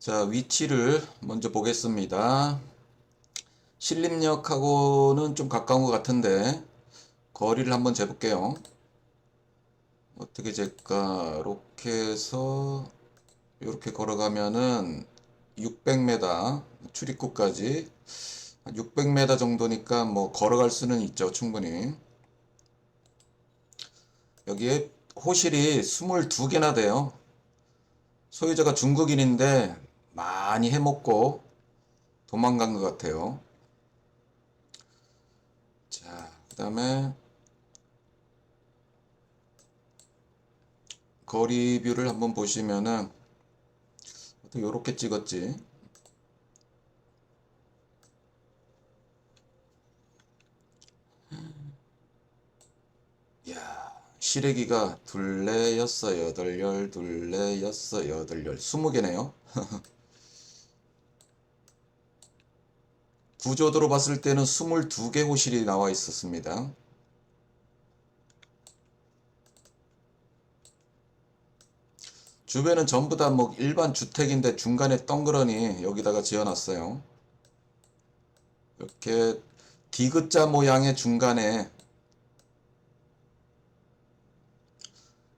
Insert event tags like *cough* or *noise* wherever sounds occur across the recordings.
자, 위치를 먼저 보겠습니다. 신림역하고는 좀 가까운 것 같은데, 거리를 한번 재볼게요. 어떻게 재까? 이렇게 해서, 이렇게 걸어가면은 600m, 출입구까지. 600m 정도니까 뭐 걸어갈 수는 있죠, 충분히. 여기에 호실이 22개나 돼요. 소유자가 중국인인데 많이 해먹고 도망간 것 같아요. 자, 그 다음에 거리 뷰를 한번 보시면은 어떻게 요렇게 찍었지? 야, 시래기가 둘레, 여섯, 여덟, 열, 둘레, 여섯, 여덟, 열, 스무 개네요. *laughs* 구조도로 봤을 때는 22개 호실이 나와 있었습니다. 주변은 전부 다 뭐 일반 주택인데 중간에 덩그러니 여기다가 지어놨어요. 이렇게 디귿자 모양의 중간에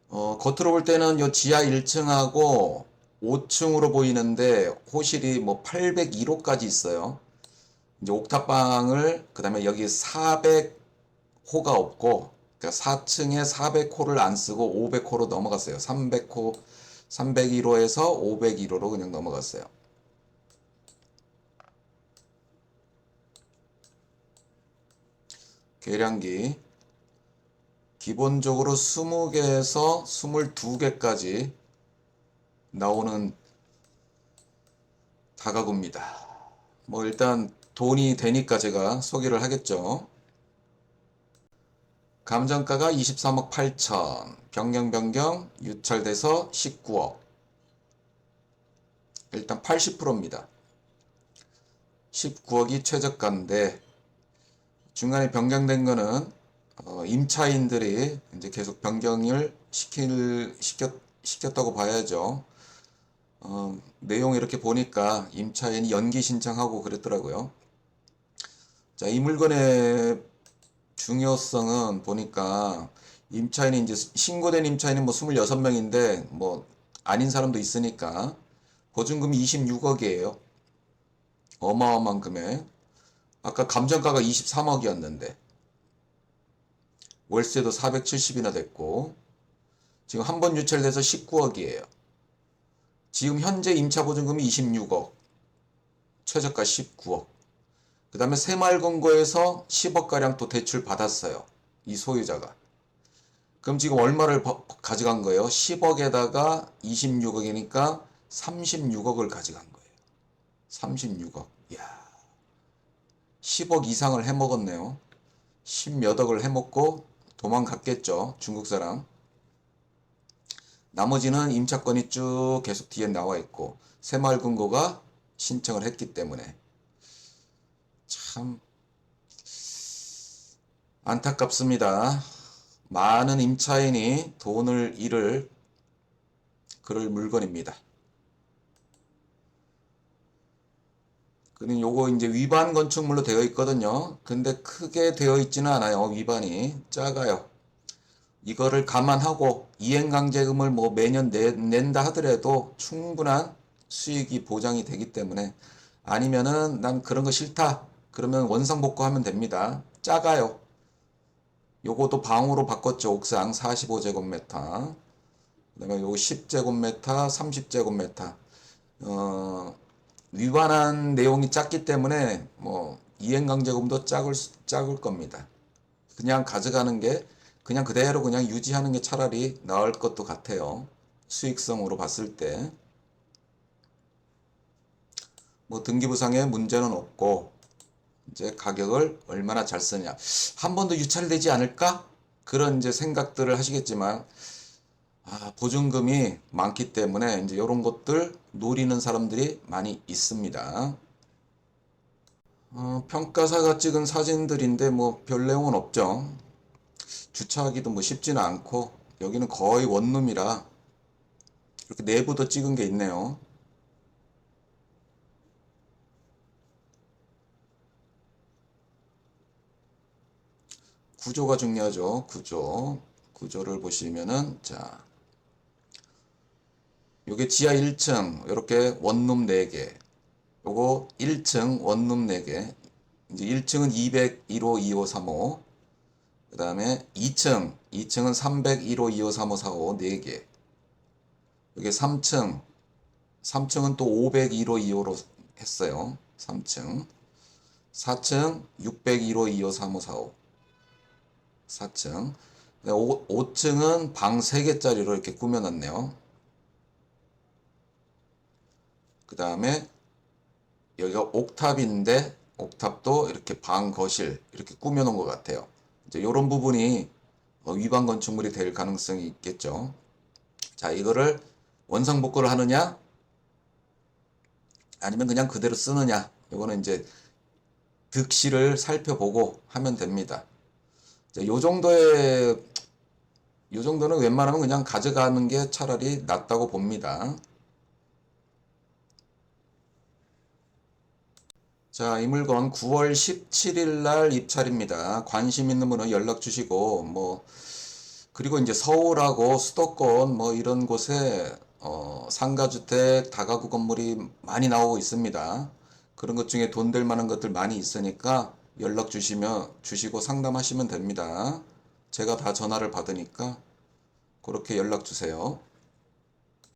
어, 겉으로 볼 때는 요 지하 1층하고 5층으로 보이는데 호실이 뭐 801호까지 있어요. 이제 옥탑방을 그다음에 여기 400호가 없고 그러니까 4층에 400호를 안 쓰고 500호로 넘어갔어요. 300호 301호에서 501호로 그냥 넘어갔어요. 계량기 기본적으로 20개에서 22개까지 나오는 다가구입니다. 뭐 일단 돈이 되니까 제가 소개를 하겠죠. 감정가가 23억 8천, 변경 변경 유찰돼서 19억. 일단 80%입니다. 19억이 최저가인데 중간에 변경된 거는 어, 임차인들이 이제 계속 변경을 시킬 시켰 시켰다고 봐야죠. 어, 내용 이렇게 보니까 임차인이 연기 신청하고 그랬더라고요. 자, 이 물건의 중요성은 보니까 임차인이 이제 신고된 임차인은 뭐 26명인데 뭐 아닌 사람도 있으니까 보증금이 26억이에요. 어마어마한 금액. 아까 감정가가 23억이었는데 월세도 470이나 됐고 지금 한 번 유찰돼서 19억이에요. 지금 현재 임차 보증금이 26억, 최저가 19억. 그 다음에 새마을금고에서 10억가량 또 대출 받았어요. 이 소유자가. 그럼 지금 얼마를 버- 가져간 거예요? 10억에다가 26억이니까 36억을 가져간 거예요. 36억. 이야. 10억 이상을 해먹었네요. 10몇 억을 해먹고 도망갔겠죠. 중국 사람. 나머지는 임차권이 쭉 계속 뒤에 나와 있고 새마을금고가 신청을 했기 때문에 참 안타깝습니다. 많은 임차인이 돈을 잃을 그럴 물건입니다. 그는 요거 이제 위반 건축물로 되어 있거든요. 근데 크게 되어 있지는 않아요. 위반이 작아요. 이거를 감안하고 이행강제금을 뭐 매년 내, 낸다 하더라도 충분한 수익이 보장이 되기 때문에 아니면은 난 그런 거 싫다. 그러면 원상복구 하면 됩니다. 작아요. 요것도 방으로 바꿨죠. 옥상 45제곱미터. 그 다음에 요거 10제곱미터, 30제곱미터. 어, 위반한 내용이 작기 때문에 뭐 이행강제금도 작을 수- 작을 겁니다. 그냥 가져가는 게 그냥 그대로 그냥 유지하는 게 차라리 나을 것도 같아요. 수익성으로 봤을 때. 뭐 등기부상에 문제는 없고 이제 가격을 얼마나 잘 쓰냐. 한 번 더 유찰되지 않을까? 그런 이제 생각들을 하시겠지만 아, 보증금이 많기 때문에 이제 이런 것들 노리는 사람들이 많이 있습니다. 어, 평가사가 찍은 사진들인데 뭐 별 내용은 없죠. 주차하기도 뭐 쉽지는 않고 여기는 거의 원룸이라 이렇게 내부도 찍은 게 있네요. 구조가 중요하죠. 구조. 구조를 보시면은 자. 요게 지하 1층 이렇게 원룸 4개. 요거 1층 원룸 4개. 이제 1층은 201호 25, 35. 그다음에 2층. 2층은 301호 25, 35, 45 4개. 여기 3층. 3층은 또 501호 2호로 했어요. 3층. 4층 601호 25, 35, 45. 4 층. 5, 5층은 방 3개짜리로 이렇게 꾸며놨네요. 그 다음에 여기가 옥탑인데 옥탑도 이렇게 방 거실 이렇게 꾸며놓은 것 같아요. 이제 이런 부분이 어, 위반 건축물이 될 가능성이 있겠죠. 자, 이거를 원상 복구를 하느냐 아니면 그냥 그대로 쓰느냐 이거는 이제 득실을 살펴보고 하면 됩니다. 이제 요 정도의 요 정도는 웬만하면 그냥 가져가는 게 차라리 낫다고 봅니다. 자, 이 물건 9월 17일 날 입찰입니다. 관심 있는 분은 연락 주시고, 뭐, 그리고 이제 서울하고 수도권 뭐 이런 곳에 어, 상가주택, 다가구 건물이 많이 나오고 있습니다. 그런 것 중에 돈 될 만한 것들 많이 있으니까 연락 주시면, 주시고 상담하시면 됩니다. 제가 다 전화를 받으니까 그렇게 연락 주세요.